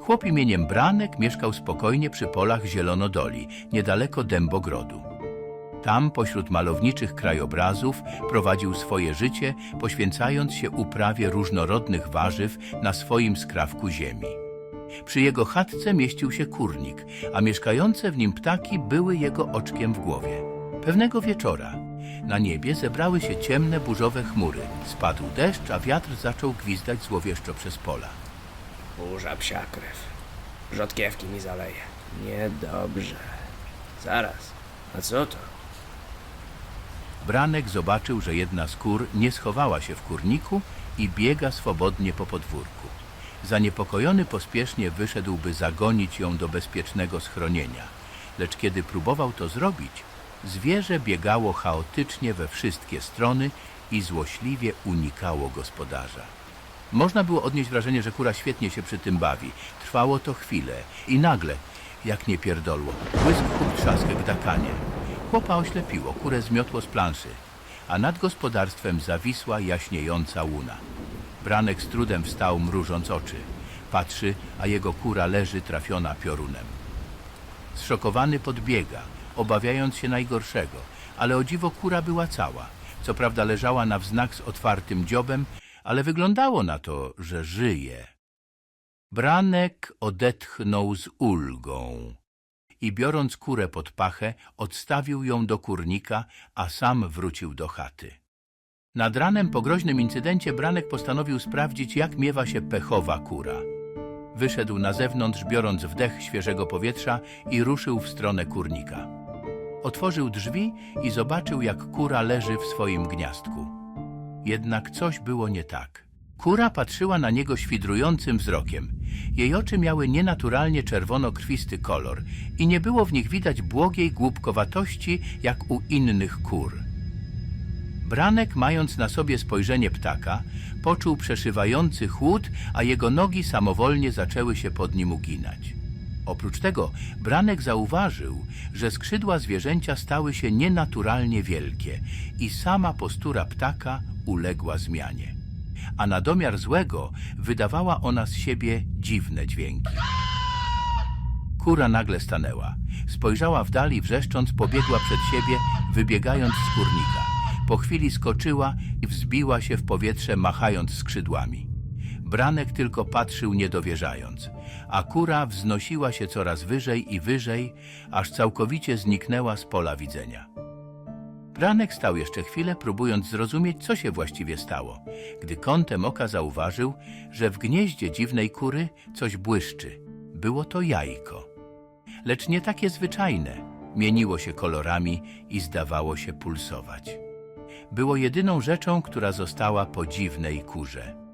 Chłop imieniem Branek mieszkał spokojnie przy polach Zielonodoli, niedaleko Dębogrodu. Tam, pośród malowniczych krajobrazów, prowadził swoje życie, poświęcając się uprawie różnorodnych warzyw na swoim skrawku ziemi. Przy jego chatce mieścił się kurnik, a mieszkające w nim ptaki były jego oczkiem w głowie. Pewnego wieczora na niebie zebrały się ciemne, burzowe chmury. Spadł deszcz, a wiatr zaczął gwizdać złowieszczo przez pola. Burza psia krew. Rzodkiewki mi zaleje. Niedobrze. Zaraz. A co to? Branek zobaczył, że jedna z kur nie schowała się w kurniku i biega swobodnie po podwórku. Zaniepokojony pospiesznie wyszedł, by zagonić ją do bezpiecznego schronienia. Lecz kiedy próbował to zrobić, zwierzę biegało chaotycznie we wszystkie strony i złośliwie unikało gospodarza. Można było odnieść wrażenie, że kura świetnie się przy tym bawi. Trwało to chwilę i nagle, jak nie pierdolło, błysk huk trzask gdakanie. Chłopa oślepiło, kurę zmiotło z planszy, a nad gospodarstwem zawisła jaśniejąca łuna. Branek z trudem wstał, mrużąc oczy. Patrzy, a jego kura leży trafiona piorunem. Zszokowany podbiega, obawiając się najgorszego, ale o dziwo kura była cała. Co prawda leżała na wznak z otwartym dziobem, ale wyglądało na to, że żyje. Branek odetchnął z ulgą i biorąc kurę pod pachę, odstawił ją do kurnika, a sam wrócił do chaty. Nad ranem po groźnym incydencie Branek postanowił sprawdzić, jak miewa się pechowa kura. Wyszedł na zewnątrz, biorąc wdech świeżego powietrza i ruszył w stronę kurnika. Otworzył drzwi i zobaczył, jak kura leży w swoim gniazdku. Jednak coś było nie tak. Kura patrzyła na niego świdrującym wzrokiem. Jej oczy miały nienaturalnie czerwono-krwisty kolor i nie było w nich widać błogiej głupkowatości jak u innych kur. Branek, mając na sobie spojrzenie ptaka, poczuł przeszywający chłód, a jego nogi samowolnie zaczęły się pod nim uginać. Oprócz tego Branek zauważył, że skrzydła zwierzęcia stały się nienaturalnie wielkie i sama postura ptaka uległa zmianie. A na domiar złego wydawała ona z siebie dziwne dźwięki. Kura nagle stanęła. Spojrzała w dal i wrzeszcząc pobiegła przed siebie, wybiegając z kurnika. Po chwili skoczyła i wzbiła się w powietrze, machając skrzydłami. Branek tylko patrzył niedowierzając, a kura wznosiła się coraz wyżej i wyżej, aż całkowicie zniknęła z pola widzenia. Branek stał jeszcze chwilę, próbując zrozumieć, co się właściwie stało, gdy kątem oka zauważył, że w gnieździe dziwnej kury coś błyszczy. Było to jajko. Lecz nie takie zwyczajne. Mieniło się kolorami i zdawało się pulsować. Było jedyną rzeczą, która została po dziwnej kurze.